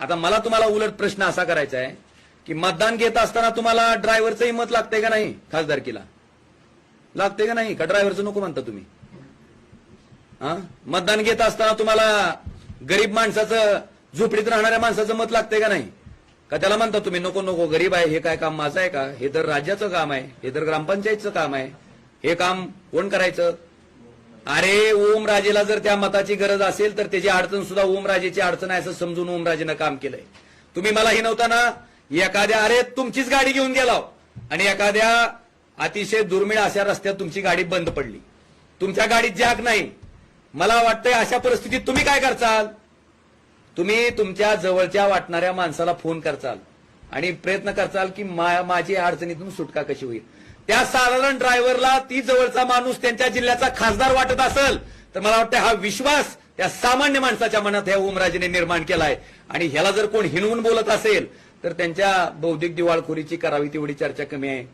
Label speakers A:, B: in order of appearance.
A: आता मला तुम्हाला उलट प्रश्न असा करायचा आहे की मतदान घेत असताना तुम्हाला ड्रायव्हरचंही मत लागतंय का नाही खासदारकीला? लागते का नाही? का ड्रायव्हरचं नको म्हणता तुम्ही? हा? मतदान घेत असताना तुम्हाला गरीब माणसाचं झोपडीत राहणाऱ्या माणसाचं मत लागतंय का नाही? का त्याला म्हणता तुम्ही नको नको गरीब आहे हे काय काम माझं आहे का? हे तर राज्याचं काम आहे हे तर ग्रामपंचायतचं काम आहे हे काम कोण करायचं? अरे ओमराजेला जर त्या मताची गरज असेल तर त्याची अडचण सुद्धा ओमराजेची अडचण आहे असं समजून ओमराजेनं काम केलंय. तुम्ही मला ही नव्हता ना? एखाद्या अरे तुमचीच गाडी घेऊन गेला. आणि एखाद्या अतिशय दुर्मिळ अशा रस्त्यात तुमची गाडी बंद पडली. तुमच्या गाडीत जॅक नाही. मला वाटतंय अशा परिस्थितीत तुम्ही काय करचाल? तुम्ही तुमच्या जवळच्या वाटणाऱ्या माणसाला फोन करचाल. आणि प्रयत्न करचाल की मा- माझी अडचणीतून सुटका कशी होईल. त्या साधारण ड्रायव्हरला ती जवळचा माणूस त्यांच्या जिल्ह्याचा खासदार वाटत असेल तर मला वाटतं हा विश्वास त्या सामान्य माणसाच्या मनात ह्या ओमराजेने निर्माण केलाय. आणि ह्याला जर कोण हिनवून बोलत असेल तर त्यांच्या बौद्धिक दिवाळखोरीची करावी तेवढी चर्चा कमी आहे.